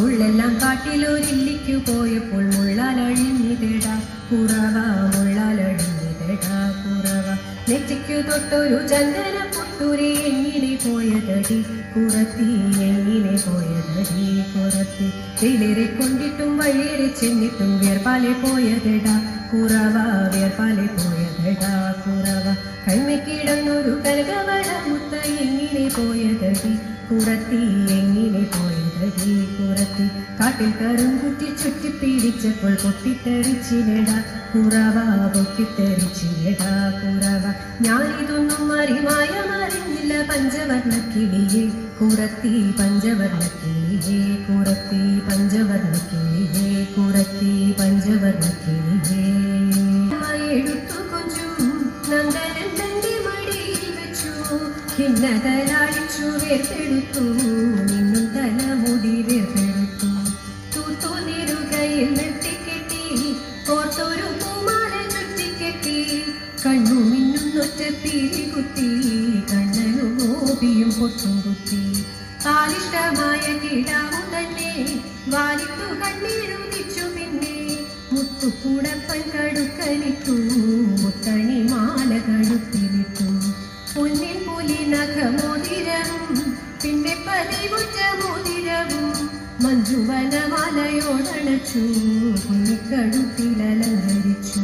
മുള്ളെല്ലാം കാട്ടിലൊരില്ലിക്കു പോയപ്പോൾ മുള്ളാലഴിഞ്ഞിതെടാ. കുറവ മുള്ളാലഴിഞ്ഞിതെടാ കുറവ. നെറ്റിക്കു തൊട്ടൊരു ചന്ദന പുത്തൂരി എങ്ങനെ പോയതടി? കുറത്തി എങ്ങിനെ പോയതടി? കുറത്തി. വെയിലേറെ കൊണ്ടിട്ടും വഴിയേറെ ചെന്നിട്ടും വേർപാലെ പോയതെടാ. കുറവ വേർപാലെ പോയതെടാ കുറവ. കൈമക്കിടന്നൊരു കലകവട മുത്ത എങ്ങിനെ പോയതടി? കുറത്തി എങ്ങനെ പോയതടി കുറത്തി കാട്ടിൽ കറും കുത്തി ചുറ്റി പിടിച്ചപ്പോൾ പൊട്ടിത്തെറിച്ചിരട കുറവ പൊട്ടിത്തെറിച്ചിരട കുറവ ഞാനിതൊന്നും അറിമായ മറിഞ്ഞില്ല പഞ്ചവർണ കിളിയെ കുറത്തി പഞ്ചവർണ കിളിയെ കുറത്തി പഞ്ചവർണ കിളിയെ കുറത്തി പഞ്ചവർണ കിളിയെ എടുത്തു കൊഞ്ചും നന്ദനൻ വെച്ചു. വേർപെടുത്തു നിന്നും കണ്ണനു പൊട്ടും കുത്തി കാലിഷ്ടമായ കിടാവു തന്നെ വാലിട്ടു കണ്ണീരുദിച്ചു പിന്നെ മുത്തുകൂടപ്പൻ കടുക്കനിട്ടു മുത്തണി മാല കടുത്തിലിട്ടു പൊന്നിൻ പുലി നഖമോതിരവും മഞ്ജുവനമാലയോടണച്ചു കുഞ്ഞിക്കടുത്തിലലങ്കരിച്ചു